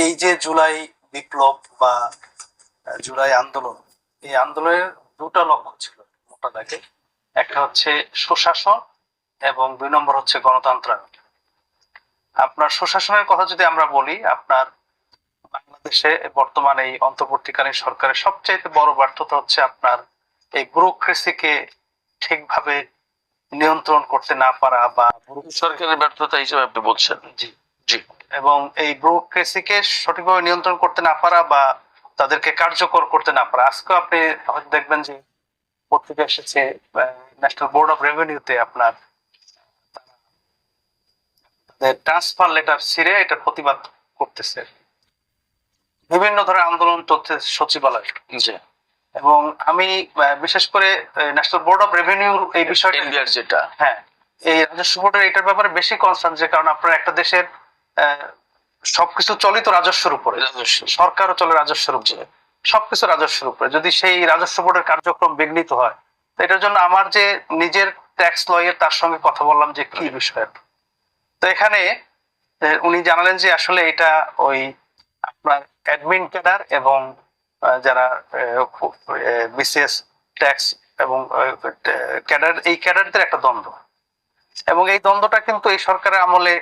এই যে জুলাই বিপ্লব বা জুলাই আন্দোলন এই আন্দোলনের দুটো লক্ষ্য ছিল মোটা দাগে একটা হচ্ছে সুশাসন এবং দুই নম্বর হচ্ছে গণতন্ত্রায়ন। আপনার সুশাসনের কথা যদি আমরা বলি আপনার বাংলাদেশে বর্তমানে এই অন্তর্বর্তীকালীন সরকারের সবচাইতে বড় ব্যর্থতা হচ্ছে আপনার এই ব্যুরোক্রেসিকে ঠিকভাবে নিয়ন্ত্রণ করতে না পারা বা সরকারের ব্যর্থতা হিসেবে আপনি বলছেন। জি। এবং এই ব্যুরোক্রেসিকে সঠিকভাবে নিয়ন্ত্রণ করতে না পারা বা তাদেরকে কার্যকর করতে না পারা আজকে আপনি দেখবেন যে পত্রিকা এসেছে ন্যাশনাল বোর্ড অফ রেভিনিউতে আপনার ট্রান্সফার লেটার ছিঁড়ে এটা প্রতিবাদ করতেছে। বিভিন্ন ধরনের আন্দোলন চলছে সচিবালয় জি এবং আমি বিশেষ করে ন্যাশনাল বোর্ড অফ রেভিনিউ এই বিষয়টা যেটা। হ্যাঁ এই রাজস্ব বোর্ডের এটার ব্যাপারে বেশি কনসার্ন যে কারণ আপনার একটা দেশের সবকিছু চলিত রাজস্বের উপরে সরকারও চলে রাজস্বের উপরে, সবকিছু রাজস্বের উপরে। যদি সেই রাজস্ব বোর্ডের কার্যক্রম বিঘ্নিত হয় এটার জন্য আমার যে নিজের ট্যাক্স লয়ের তার সঙ্গে কথা বললাম যে কি বিষয়। তো এখানে উনি জানালেন যে আসলে এটা ওই আপনার অ্যাডমিন ক্যাডার এবং যারা বিসিএস ট্যাক্স এবং ক্যাডার এই ক্যাডারদের একটা দ্বন্দ্ব। এবং এই দ্বন্দ্বটা কিন্তু এই সরকারের আমলে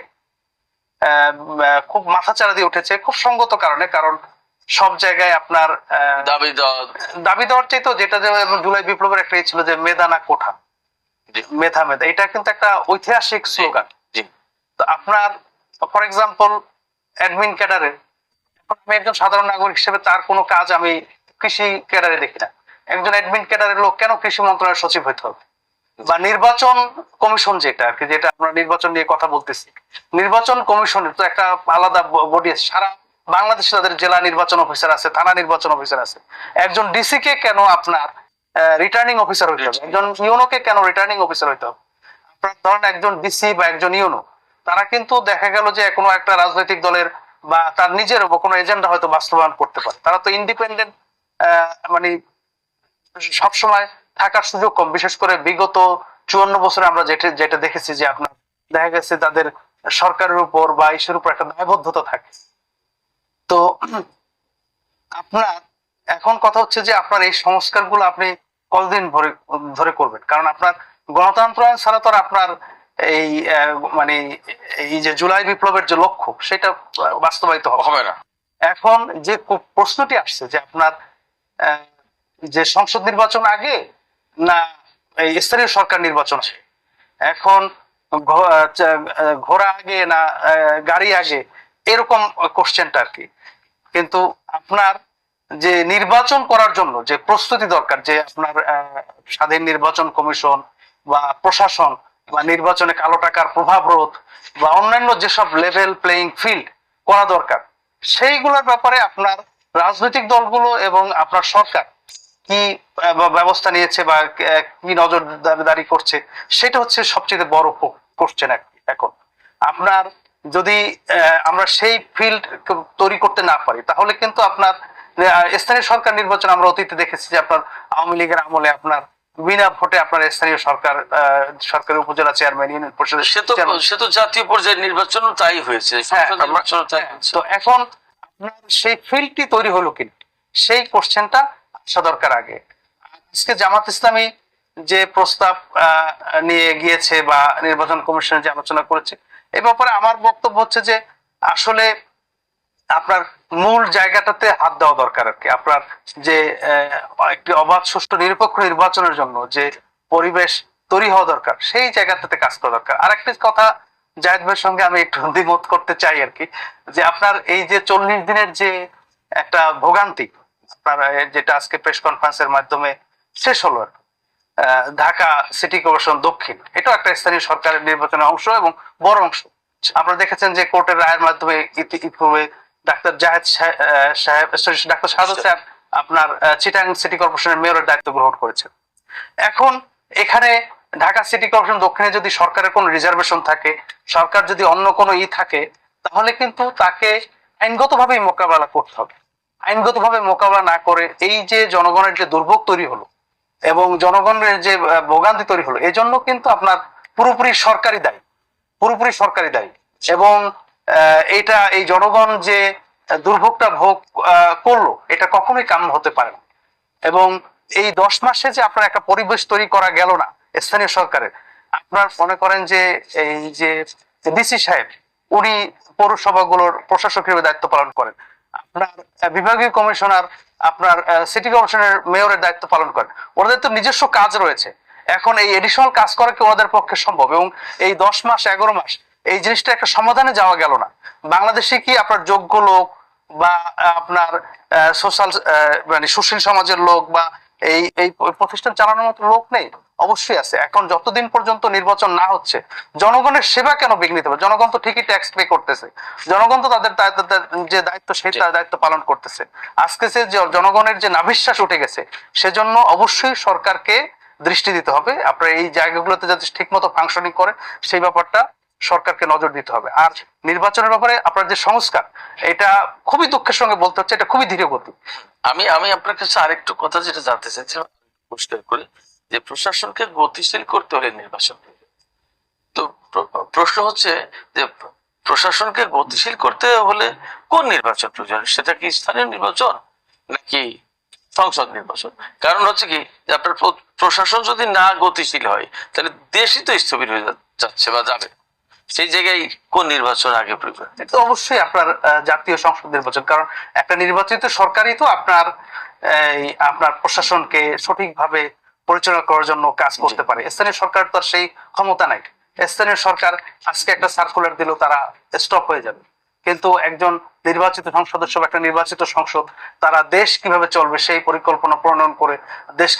খুব মাথা মাথাচাড়া দিয়ে উঠেছে খুব সঙ্গত কারণে কারণ সব জায়গায় আপনার দাবি দাবি দেওয়ার চাইতো যেটা যে জুলাই বিপ্লবের একটা ছিল যে মেধানা কোঠা। মেধা মেধা এটা কিন্তু একটা ঐতিহাসিক স্লোগান। তো আপনার ফর এক্সাম্পল অ্যাডমিন ক্যাডারে আমি একজন সাধারণ নাগরিক হিসেবে তার কোনো কাজ আমি কৃষি ক্যাডারে দেখি না। একজন অ্যাডমিন ক্যাডারের লোক কেন কৃষি মন্ত্রণালয়ের সচিব হইতে হবে? বা নির্বাচন কমিশন যেটা আর কি, যেটা আমরা নির্বাচন নিয়ে কথা বলতেছি। নির্বাচন কমিশনের তো একটা আলাদা বডি আছে। সারা বাংলাদেশে তাদের জেলা নির্বাচন অফিসার আছে, থানা নির্বাচন অফিসার আছে। একজন ডিসি কে কেন আপনার রিটার্নিং অফিসার হইতে হবে? একজন ইউনো কে কেন রিটার্নিং অফিসার হইতে হবে? আপনার ধরেন একজন ডিসি বা একজন ইউনো, তারা কিন্তু দেখা গেল যে কোনো একটা রাজনৈতিক দলের বা তার নিজের কোনো এজেন্ডা হয়তো বাস্তবায়ন করতে পারে। তারা তো ইন্ডিপেন্ডেন্ট মানে সবসময় থাকার সুযোগ কম। বিশেষ করে বিগত চুয়ান্ন বছরে আমরা যেটা যেটা দেখেছি যে আপনার দেখা গেছে তাদের সরকারের উপর বা ইসের উপর একটা দায়বদ্ধতা থাকে। তো আপনার এখন কথা হচ্ছে যে আপনার এই সংস্কারগুলো আপনি কতদিন ধরে ধরে করবেন? কারণ আপনার গণতন্ত্রায়ন ছাড়া তো আপনার এই মানে এই যে জুলাই বিপ্লবের যে লক্ষ্য সেটা বাস্তবায়িত হবে না। এখন যে প্রশ্নটি আসছে যে আপনার আহ, যে সংসদ নির্বাচন আগে না স্থানীয় সরকার নির্বাচন আগে? এখন ঘোড়া আগে না গাড়ি আগে, এরকম কোশ্চেনটা আর কি কিন্তু আপনার যে নির্বাচন করার জন্য যে প্রস্তুতি দরকার, যে আপনার স্বাধীন নির্বাচন কমিশন বা প্রশাসন বা নির্বাচনে কালো টাকার প্রভাব রোধ বা অন্যান্য যেসব লেভেল প্লেইং ফিল্ড করা দরকার, সেইগুলোর ব্যাপারে আপনার রাজনৈতিক দলগুলো এবং আপনার সরকার কি ব্যবস্থা নিয়েছে বা কি নজরদারি করছে সেটা হচ্ছে সবচেয়ে বড় কোশ্চেন এখন। আপনার যদি আমরা সেই ফিল্ড তৈরি করতে না পারি তাহলে কিন্তু আপনার স্থানীয় সরকার নির্বাচন আমরা অতীতে দেখেছি যে আপনার আওয়ামী লীগের আমলে আপনার বিনা ভোটে আপনার স্থানীয় সরকার সরকারের উপজেলা চেয়ারম্যান ইউনিয়ন পরিষদের সে তো সে তো জাতীয় পর্যায়ের নির্বাচন তাই হয়েছে হ্যাঁ, হ্যাঁ, হয়েছে। তো এখন আপনার সেই ফিল্ডটি তৈরি হলো কিনা সেই কোশ্চেনটা আসা দরকার আগে। আজকে জামাত ইসলামী যে প্রস্তাব নিয়ে গিয়েছে বা নির্বাচন কমিশনে যে আলোচনা করেছে এই ব্যাপারে আমার বক্তব্য হচ্ছে যে আসলে আপনার মূল জায়গাটাতে হাত দেওয়া দরকার আর কি। আপনার যে একটি অবাধ, সুষ্ঠু, নিরপেক্ষ নির্বাচনের জন্য যে পরিবেশ তৈরি হওয়া দরকার, সেই জায়গাটাতে কাজ করা দরকার। আরেকটি কথা জাহেদ ভাইয়ের সঙ্গে আমি একটু দ্বিমত করতে চাই আর কি, যে আপনার এই যে চল্লিশ দিনের যে একটা ভোগান্তি যেটা আজকে প্রেস কনফারেন্সের মাধ্যমে শেষ হলো ঢাকা সিটি কর্পোরেশন দক্ষিণ এটাও একটা স্থানীয় সরকারের নির্বাচনের অংশ এবং বড় অংশ। আপনারা দেখেছেন যে কোর্টের রায়ের মাধ্যমে ইতিপূর্বে ডাক্তার জাহেদ সাহেব ডাক্তার শাহাদ সাহেব আপনার চিটাং সিটি কর্পোরেশনের মেয়রের দায়িত্ব গ্রহণ করেছেন। এখন এখানে ঢাকা সিটি কর্পোরেশন দক্ষিণে যদি সরকারের কোনো রিজার্ভেশন থাকে সরকার যদি অন্য কোনো ই থাকে তাহলে কিন্তু তাকে আইনগতভাবেই মোকাবেলা করতে হবে। আইনগতভাবে মোকাবেলা না করে এই যে জনগণের যে দুর্ভোগ তৈরি হলো এবং জনগণের যে ভোগান্তি তৈরি হলো এই জন্য কিন্তু আপনার পুরোপুরি সরকারি দায়ী। পুরোপুরি সরকারি দায়ী। এবং এটা এই জনগণ যে দুর্ভোগটা ভোগ করল, এটা কখনোই কাম্য হতে পারে না। এবং এই দশ মাসে যে আপনার একটা পরিবেশ তৈরি করা গেল না, স্থানীয় সরকারের, আপনার মনে করেন যে এই যে ডিসি সাহেব, উনি পৌরসভাগুলোর প্রশাসক হিসেবে দায়িত্ব পালন করেন। আপনার বিভাগীয় কমিশনার, আপনার সিটি কমিশনের মেয়রের দায়িত্ব পালন করেন। ওনাদের তো নিজস্ব কাজ রয়েছে। এখন এই এডিশনাল কাজ করা কি ওনাদের পক্ষে সম্ভব? এবং এই দশ মাস, এগারো মাস, এই জিনিসটা একটা সমাধানে যাওয়া গেল না। বাংলাদেশে কি আপনার যোগ্য লোক বা আপনার সোশ্যাল মানে সুশীল সমাজের লোক বা এই এই প্রতিষ্ঠান চালানোর মতো লোক নেই। অবশ্যই আছে। এখন যতদিন পর্যন্ত নির্বাচন না হচ্ছে জনগণের সেবা কেন বিঘ্নিত হবে? জনগণ তো ঠিকই ট্যাক্স পে করতেছে। জনগণ তো তাদের দায়িত্ব- যে দায়িত্ব সেই তার দায়িত্ব পালন করতেছে। আজকে যে জনগণের যে নাভিশ্বাস উঠে গেছে সেজন্য অবশ্যই সরকারকে দৃষ্টি দিতে হবে। আপনার এই জায়গাগুলোতে যাতে ঠিক মতো ফাংশনিং করে সেই ব্যাপারটা সরকারকে নজর দিতে হবে। আর নির্বাচনের ব্যাপারে আপনার যে সংস্কার, এটা খুবই দুঃখের সঙ্গে বলতে হচ্ছে, এটা খুবই ধীরে গতি আমি আমি আপনার কাছে আরেকটু কথা যেটা জানতে চাইছিলাম পরিষ্কার করে যে প্রশাসনকে গতিশীল করতে হলে নির্বাচন। তো প্রশ্ন হচ্ছে যে প্রশাসনকে গতিশীল করতে হলে কোন নির্বাচন প্রয়োজন? সেটা কি স্থানীয় নির্বাচন নাকি সংসদ নির্বাচন? কারণ হচ্ছে কি, যে আপনার প্র- প্রশাসন যদি না গতিশীল হয়, তাহলে দেশই তো স্থবির হয়ে যাচ্ছে বা যাবে। সেই জায়গায় কোন নির্বাচন আগে এটা অবশ্যই আপনার জাতীয় সংসদ নির্বাচন। কারণ একটা নির্বাচিত সরকারই তো আপনার আপনার প্রশাসনকে সঠিকভাবে পরিচালনা করার জন্য কাজ করতে পারে। স্থানীয় সরকার তো আর সেই ক্ষমতা নাই। স্থানীয় সরকার আজকে একটা সার্কুলার দিল তারা স্টপ হয়ে যাবে। কিন্তু একজন নির্বাচিত সংসদ সদস্য বা একটা নির্বাচিত সংসদ তারা দেশ কীভাবে চলবে সেই পরিকল্পনা প্রণয়ন করে দেশ